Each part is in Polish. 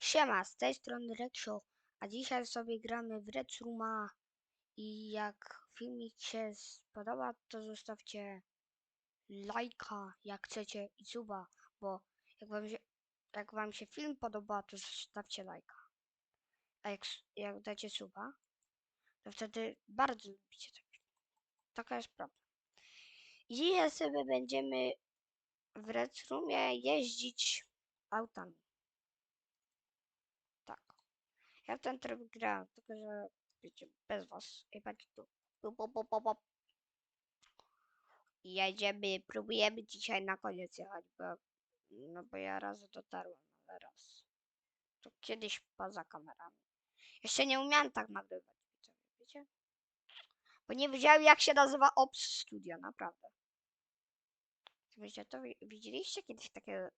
Siema, z tej strony Reksio, a dzisiaj sobie gramy w Red i jak filmik się spodoba, to zostawcie lajka, jak chcecie i suba, bo jak wam się, jak wam się film podoba, to zostawcie lajka. A jak, jak dacie suba, to wtedy bardzo lubicie ten film. Taka jest prawda. Dzisiaj sobie będziemy w Red jeździć autami. Tak. Ja w ten tryb grałem, tylko że wiecie, bez was. I patrz tu. Po, po, po, po. I Jedziemy, próbujemy dzisiaj na koniec jechać, bo, no bo ja raz dotarłem, ale raz. To kiedyś poza kamerami. Jeszcze nie umiałem tak nagrywać, wiecie? Bo nie wiedziałem jak się nazywa Ops Studio, naprawdę. Wiecie, to wi- widzieliście kiedyś takiego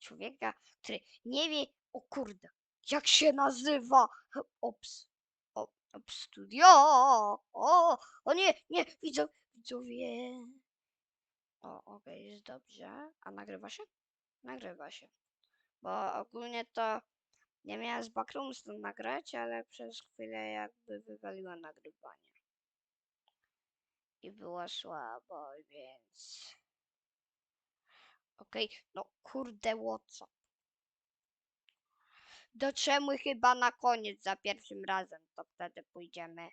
człowieka, który nie wie, o kurde, jak się nazywa Ops, Ops Studio, o, o nie, nie, widzą, widzowie. O, okej, jest dobrze. A nagrywa się? Nagrywa się. Bo ogólnie to nie miałem z Backrooms to nagrać, ale przez chwilę jakby wywaliło nagrywanie. I było słabo, więc... Okej, no kurde łoco. Dotrzemy chyba na koniec za pierwszym razem, to wtedy pójdziemy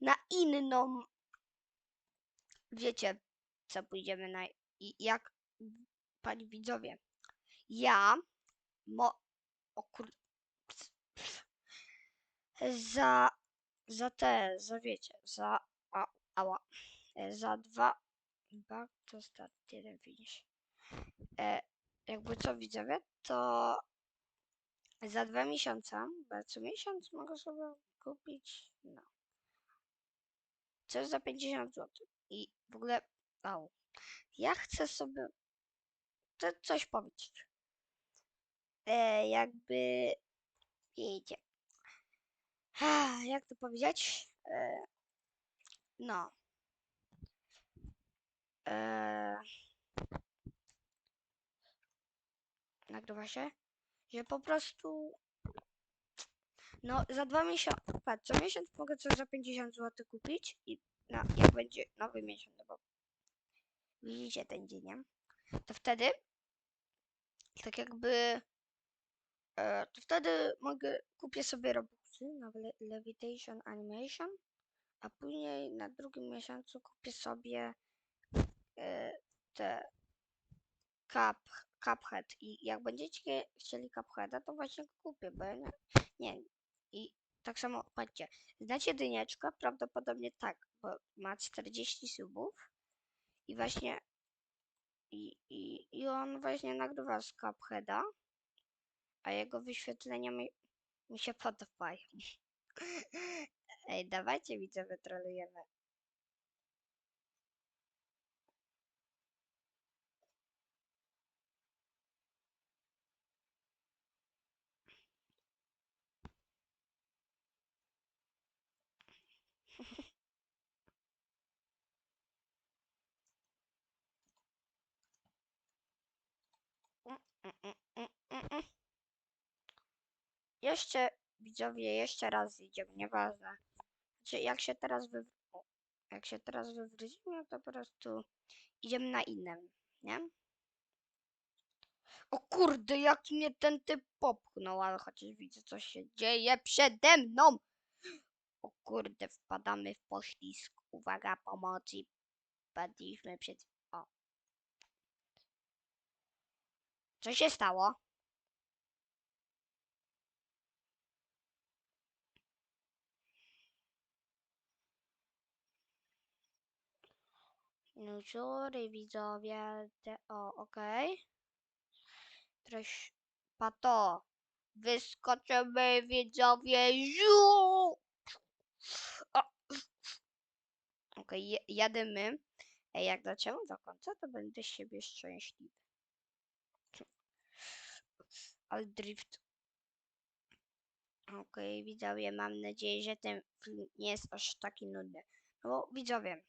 na inną. Wiecie, co pójdziemy na. I jak pani widzowie. Ja mo. O kur... Za. Za te, za wiecie, za. A, ała. Za dwa. Dwa to start, jeden finish. E, jakby co widzowie, to za dwa miesiące, bo co miesiąc mogę sobie kupić, no. Coś za 50 zł. I w ogóle, au. Ja chcę sobie to coś powiedzieć. E, jakby, wiecie. Jak to powiedzieć? E, no. E, nagrywa się? Że po prostu No, za dwa miesiące, patrz, co miesiąc mogę coś za 50 zł kupić i na, jak będzie nowy miesiąc, no bo widzicie ten dzień, nie? To wtedy, tak jakby, e, to wtedy mogę, kupię sobie robuxy na le Levitation Animation, a później na drugim miesiącu kupię sobie e, te Cup, Cuphead i jak będziecie chcieli Cupheada, to właśnie go kupię, bo ja nie, nie i tak samo, patrzcie, znacie Dynieczka? Prawdopodobnie tak, bo ma 40 subów i właśnie i, i, i on właśnie nagrywa z Cupheada, a jego wyświetlenia mi, mi się podobają. Ej, dawajcie widzowie, trolujemy. Jeszcze, widzowie, jeszcze raz idziemy, nieważne. Znaczy, jak się teraz wy... jak się teraz wywrócimy, to po prostu idziemy na innym, nie? O kurde, jak mnie ten typ popchnął, ale chociaż widzę, co się dzieje przede mną. O kurde, wpadamy w poślizg. Uwaga, pomocy. Padliśmy przed... O. Co się stało? No sorry, widzowie. O, okej. Treść... Pato. Wyskoczymy, widzowie. Ziu! Okej, je- jadymy. Ej, jak dotrzemy do końca, to będę siebie szczęśliwy. Ale drift. Okej, widzowie, mam nadzieję, że ten film nie jest aż taki nudny. No bo widzowie,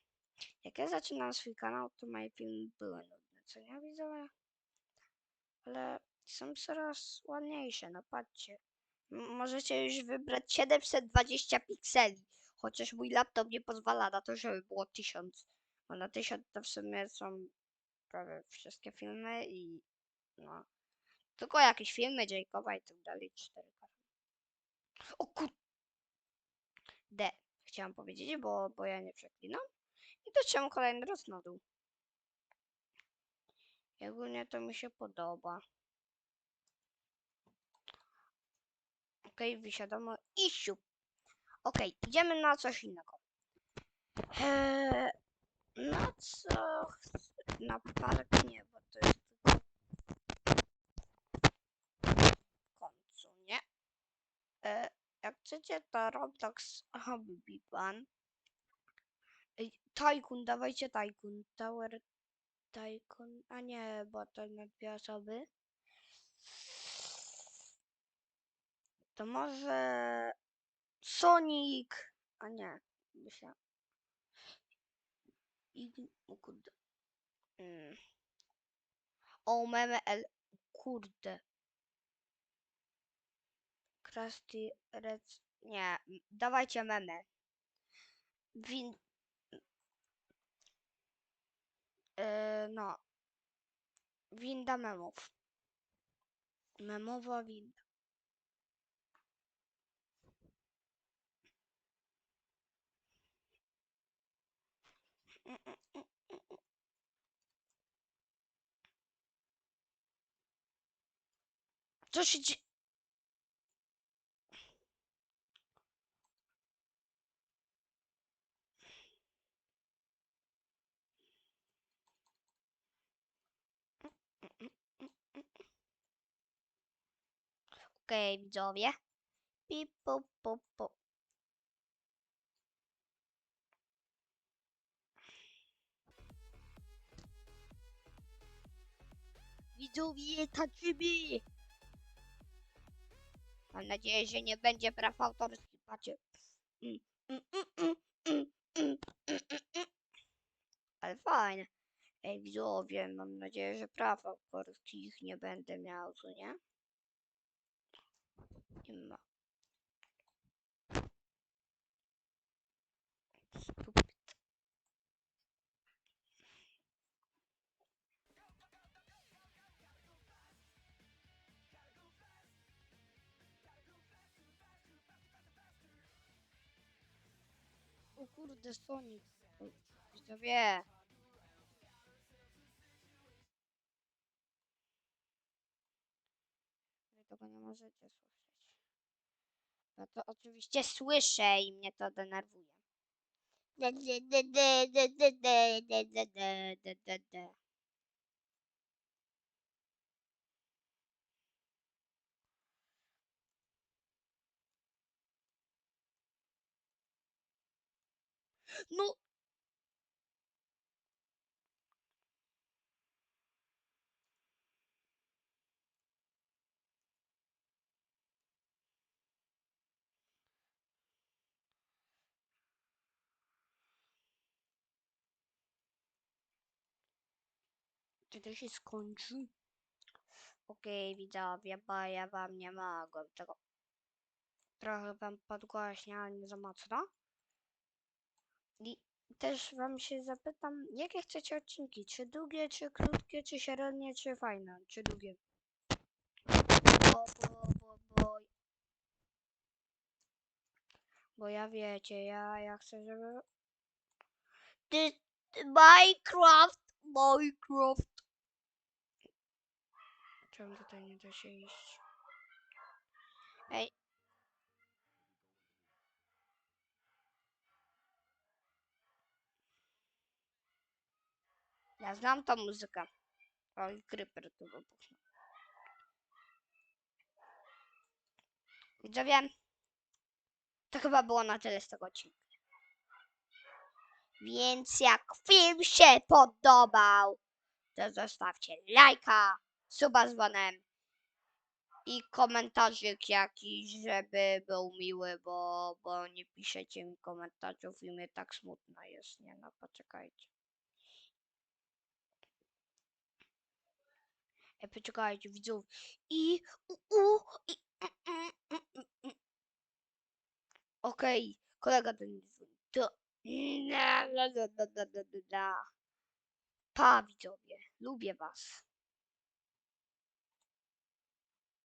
jak ja zaczynam swój kanał, to moje filmy były nudne, co nie widzowie? Ale Są coraz ładniejsze, no patrzcie. M- możecie już wybrać 720 pikseli. Chociaż mój laptop nie pozwala na to, żeby było 1000. Bo na 1000 to w sumie są prawie wszystkie filmy i no. Tylko jakieś filmy Jacoba i tak dalej. 4K. O kur... D. Chciałam powiedzieć, bo, bo ja nie przeklinam. I to czemu kolejny raz na dół. I ogólnie to mi się podoba. Okej, wysiadamy i siup. Okej, idziemy na coś innego. Eee, na co? Na park nie, bo to jest tylko w końcu, nie? Eee, chcecie, to Roblox Hobby Pan. Ej, Tycoon, dawajcie Tycoon. Tower Tycoon. A nie, bo to na dwie osoby. To może Sonic. A nie, myślę. I o kurde. Mm. O meme L. Kurde. Krusty Red. Nie, dawajcie meme. Win. Yy, no. Winda memów. Memowa winda. Co się dzieje? Okej, okay, widzowie. Pip, pop. Widzowie, taczymy! Mam nadzieję, że nie będzie praw autorskich, patrzcie. Mm, mm, mm, Ale fajne. Ej, widzowie, mam nadzieję, że praw autorskich nie będę miał, co nie? Ma. Stupid. O kurde, Sonic. Oj, Widzowie. Wy tego nie możecie słyszeć. Ja to oczywiście słyszę i mnie to denerwuje. De, Czy to się skończy? Okej, widzowie, bo ja wam nie mogłem tego. Trochę wam podgłaśnia, nie za mocno. I też wam się zapytam, jakie chcecie odcinki? Czy długie, czy krótkie, czy średnie, czy fajne? Czy długie? Bo, bo, bo, bo, bo ja wiecie, ja, ja chcę, żeby... Minecraft! Minecraft! Czemu tutaj nie da się iść? Ej. Ja znam tą muzykę. Oj, creeper tu wybuchnął. Widzowie, to chyba było na tyle z tego odcinka. Więc jak film się podobał, to zostawcie lajka, suba z dzwonem i komentarzyk jakiś, żeby był miły, bo, bo nie piszecie mi komentarzów i mnie tak smutno jest, nie no, poczekajcie. Ej, poczekajcie, widzów. I... U, u, i... mm, mm, mm. Okej, kolega do mnie dzwoni. To... La, la, la, la, la, la, la. Pa, widzowie. Lubię was.